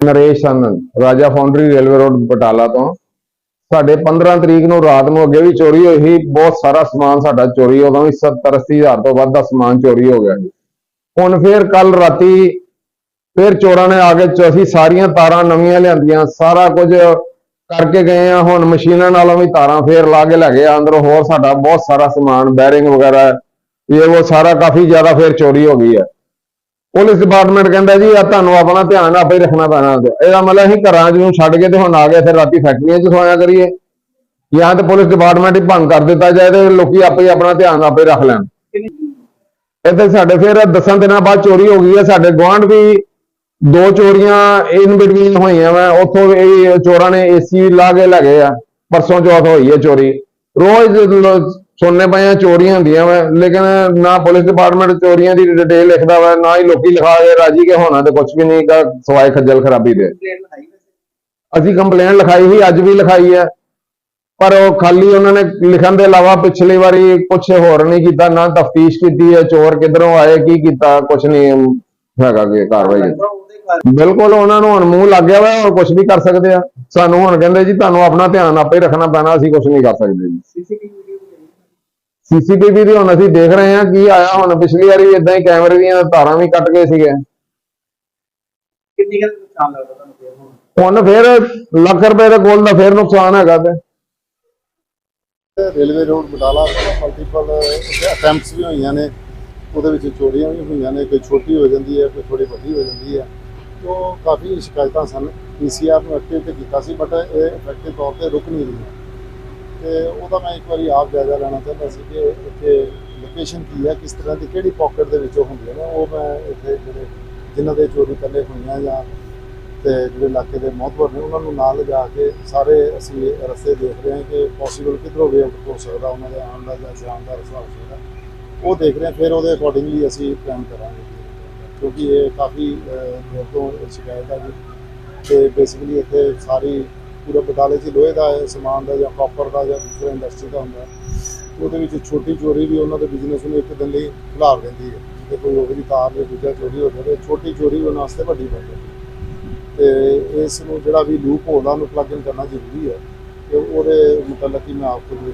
ਨਰੇਸ਼ ਆਨੰਦ ਰਾਜਾ foundry railway road Batala ਤੋਂ। ਸਾਡੇ 15 ਤਰੀਕ ਨੂੰ ਰਾਤ ਨੂੰ ਅੱਗੇ ਵੀ ਚੋਰੀ ਹੋਈ ਸੀ, ਬਹੁਤ ਸਾਰਾ ਸਮਾਨ ਸਾਡਾ ਚੋਰੀ ਉਦੋਂ ਵੀ 70 80 ਹਜ਼ਾਰ ਤੋਂ ਵੱਧ ਦਾ ਸਮਾਨ ਚੋਰੀ ਹੋ ਗਿਆ ਜੀ। ਹੁਣ ਫੇਰ ਕੱਲ ਰਾਤੀ ਫੇਰ ਚੋਰਾਂ ਨੇ ਆ ਕੇ ਅਸੀਂ ਸਾਰੀਆਂ ਤਾਰਾਂ ਨਵੀਆਂ ਲਿਆਂਦੀਆਂ, ਸਾਰਾ ਕੁਝ ਕਰਕੇ ਗਏ ਆ, ਹੁਣ ਮਸ਼ੀਨਾਂ ਨਾਲੋਂ ਵੀ ਤਾਰਾਂ ਫੇਰ ਲਾ ਕੇ ਲੈ ਗਏ ਅੰਦਰੋਂ ਹੋਰ ਸਾਡਾ ਬਹੁਤ ਸਾਰਾ ਸਮਾਨ, ਬੈਰਿੰਗ ਵਗੈਰਾ ਇਹ ਉਹ ਸਾਰਾ ਕਾਫੀ ਜ਼ਿਆਦਾ ਫੇਰ ਚੋਰੀ ਹੋ ਗਈ ਹੈ ਪੁਲਿਸ ਡਿਪਾਰਟਮੈਂਟ ਕਹਿੰਦਾ ਜੀ ਆ ਤੁਹਾਨੂੰ ਆਪਣਾ ਧਿਆਨ ਆਪੇ ਰੱਖਣਾ ਪੈਣਾ ਇਹਦਾ ਮਤਲਬ ਅਸੀਂ ਘਰਾਂ 'ਚ ਛੱਡ ਕੇ ਤੇ ਹੁਣ ਆ ਗਏ, ਫਿਰ ਰਾਤੀ ਫੈਕਟਰੀਆਂ 'ਚ ਸੋਇਆ ਕਰੀਏ। ਜਾਂ ਤੇ ਪੁਲਿਸ ਡਿਪਾਰਟਮੈਂਟ ਹੀ ਭੰਗ ਕਰ ਦਿੱਤਾ ਜਾਏ ਤੇ ਲੋਕੀ ਆਪੇ ਆਪਣਾ ਧਿਆਨ ਆਪੇ ਰੱਖ ਲੈਣ। ਇੱਥੇ ਸਾਡੇ ਫਿਰ ਦਸਾਂ ਦਿਨਾਂ ਬਾਅਦ ਚੋਰੀ ਹੋ ਗਈ ਹੈ, ਸਾਡੇ ਗੁਆਂਢ ਵੀ ਦੋ ਚੋਰੀਆਂ ਇਨ ਬਿਟਵੀਨ ਹੋਈਆਂ ਵਾ। ਉੱਥੋਂ ਇਹ ਚੋਰਾਂ ਨੇ ਏਸੀ ਲਾ ਕੇ ਲੈ ਗਏ ਆ। ਪਰਸੋਂ ਚੌਥ ਹੋਈ ਹੈ ਚੋਰੀ। ਰੋਜ਼ ਸੁਣਨੇ ਪਏ ਆ ਚੋਰੀਆਂ ਹੁੰਦੀਆਂ ਵਾ, ਲੇਕਿਨ ਨਾ ਪੁਲਿਸ ਡਿਪਾਰਟਮੈਂਟ ਚੋਰੀਆਂ ਦੀ ਡਿਟੇਲ ਲਿਖਦਾ ਵਾ, ਨਾ ਹੀ ਲੋਕੀ ਲਿਖਾ ਕੇ ਰਾਜੀ ਕੇ ਹੋਣਾ ਤੇ ਕੁਝ ਵੀ ਨਹੀਂ ਗਾ ਸਵਾਏ ਖੱਜਲ ਖਰਾਬੀ ਦੇ। ਅਸੀਂ ਕੰਪਲੇਂਟ ਲਿਖਾਈ ਸੀ, ਅੱਜ ਵੀ ਲਿਖਾਈ ਹੈ ਪਰ ਉਹ ਖਾਲੀ ਉਹਨਾਂ ਨੇ ਲਿਖਣ ਦੇ ਇਲਾਵਾ ਪਿਛਲੀ ਵਾਰੀ ਕੁਝ ਹੋਰ ਨਹੀਂ ਕੀਤਾ, ਨਾ ਤਫਤੀਸ਼ ਕੀਤੀ ਹੈ ਚੋਰ ਕਿਧਰੋਂ ਆਏ, ਕੀ ਕੀਤਾ ਕੁਝ ਨਹੀਂ ਹੈਗਾ ਕਿ ਕਾਰਵਾਈ ਬਿਲਕੁਲ ਉਹਨਾਂ ਨੂੰ ਹੁਣ ਮੂੰਹ ਲੱਗ ਗਿਆ ਵਾ ਹੋਰ ਕੁਝ ਵੀ ਕਰ ਸਕਦੇ ਆ। ਸਾਨੂੰ ਹੁਣ ਕਹਿੰਦੇ ਜੀ, ਤੁਹਾਨੂੰ ਆਪਣਾ ਧਿਆਨ ਆਪੇ ਰੱਖਣਾ ਪੈਣਾ, ਅਸੀਂ ਕੁਝ ਨਹੀਂ ਕਰ ਸਕਦੇ ਜੀ। ਸੀਸੀਟੀਵੀ ਦੀ ਹੁਣ ਅਸੀਂ ਦੇਖ ਰਹੇ ਹਾਂ ਕੀ ਆਇਆ ਹੁਣ। ਪਿਛਲੀ ਵਾਰੀ ਵੀ ਇਦਾਂ ਹੀ ਕੈਮਰੇ ਦੀਆਂ ਤਾਰਾਂ ਵੀ ਕੱਟ ਗਏ ਸੀਗੇ। ਕਿੰਨੀ ਕੁ ਨੁਕਸਾਨ ਲੱਗਦਾ ਤੁਹਾਨੂੰ ਫਿਰ ਹੁਣ? ਹੁਣ ਫੇਰ ਲੱਖ ਰੁਪਏ ਦੇ ਕੋਲ ਦਾ ਫੇਰ ਨੁਕਸਾਨ ਹੈਗਾ ਤੇ। Railway road Batala multiple attempts ਵੀ ਹੋਈਆਂ ਨੇ। ਉਹਦੇ ਵਿੱਚ ਚੋਰੀਆਂ ਵੀ ਹੋਈਆਂ ਨੇ। ਕੋਈ ਛੋਟੀ ਹੋ ਜਾਂਦੀ ਹੈ ਕੋਈ ਥੋੜੀ ਵੱਡੀ ਹੋ ਜਾਂਦੀ ਹੈ। ਤੋਂ ਕਾਫੀ ਸ਼ਿਕਾਇਤਾਂ ਸਨ ਪੀਸੀਆਰ ਨੂੰ ਐਕਟਿਵ ਤੇ ਕੀਤਾ ਸੀ ਬਟ ਇਹ ਇਫੈਕਟਿਵ ਤੌਰ ਤੇ ਰੁਕ ਨਹੀਂ ਰਹੀ ਤੇ ਉਹਦਾ ਮੈਂ ਇੱਕ ਵਾਰੀ ਆਪ ਜਾਇਜ਼ਾ ਲੈਣਾ ਚਾਹੁੰਦਾ ਸੀ ਕਿ ਇੱਥੇ ਲੋਕੇਸ਼ਨ ਕੀ ਹੈ ਕਿਸ ਤਰ੍ਹਾਂ ਦੀ ਕਿਹੜੀ ਪਾਕਟ ਦੇ ਵਿੱਚੋਂ ਹੁੰਦੀਆਂ ਨੇ ਉਹ ਮੈਂ ਇੱਥੇ ਜਿਹੜੇ ਜਿਨ੍ਹਾਂ ਦੇ ਚੋਰੀ ਪਹਿਲੇ ਹੋਈਆਂ ਜਾਂ ਤੇ ਜਿਹੜੇ ਇਲਾਕੇ ਦੇ ਮੌਤਬਰ ਨੇ ਉਹਨਾਂ ਨੂੰ ਨਾਲ ਲਿਜਾ ਕੇ ਸਾਰੇ ਅਸੀਂ ਰਸਤੇ ਦੇਖ ਰਹੇ ਹਾਂ ਕਿ ਪੋਸੀਬਲ ਕਿੱਧਰੋਂ ਵੇ ਆਊਟ ਹੋ ਸਕਦਾ ਉਹਨਾਂ ਦੇ ਆਉਣ ਦਾ ਜਾਂ ਜਾਣ ਦਾ ਰਸਤਾ ਹੋ ਸਕਦਾ। ਉਹ ਦੇਖ ਰਹੇ ਹਾਂ ਫਿਰ ਉਹਦੇ ਅਕੋਰਡਿੰਗਲੀ ਅਸੀਂ ਪਲਾਨ ਕਰਾਂਗੇ। ਕਿਉਂਕਿ ਇਹ ਕਾਫੀ ਅਹ, ਦੇਰ ਤੋਂ ਸ਼ਿਕਾਇਤ ਹੈ ਜੀ ਤੇ ਬੇਸਿਕਲੀ ਇੱਥੇ ਸਾਰੀ ਪੂਰੇ ਬਟਾਲੇ 'ਚ ਲੋਹੇ ਦਾ ਸਮਾਨ ਦਾ ਜਾਂ ਕਾਪਰ ਦਾ ਜਾਂ ਦੂਸਰਾ ਇੰਡਸਟਰੀ ਦਾ ਹੁੰਦਾ ਉਹਦੇ ਵਿੱਚ ਛੋਟੀ ਚੋਰੀ ਵੀ ਉਹਨਾਂ ਦੇ ਬਿਜ਼ਨਸ ਨੂੰ ਇੱਕ ਦਿਨ ਲਈ ਖਿਲਾਰ ਦਿੰਦੀ ਹੈ। ਜੇ ਕੋਈ ਉਹਦੀ ਤਾਰ ਜਾਂ ਦੂਜਾ ਚੋਰੀ ਹੋ ਜਾਵੇ, ਛੋਟੀ ਚੋਰੀ ਉਹਨਾਂ ਵਾਸਤੇ ਵੱਡੀ ਬਣ ਜਾਂਦੀ ਹੈ। ਤੇ ਇਸ ਨੂੰ ਜਿਹੜਾ ਵੀ ਲੂਪ ਹੋਲ ਆ, ਉਹਨੂੰ ਪਲੱਗ ਇਨ ਕਰਨਾ ਜ਼ਰੂਰੀ ਹੈ। ਤੇ ਉਹਦੇ ਮੁਤਲਕ ਹੀ ਮੈਂ ਆਪ ਨੂੰ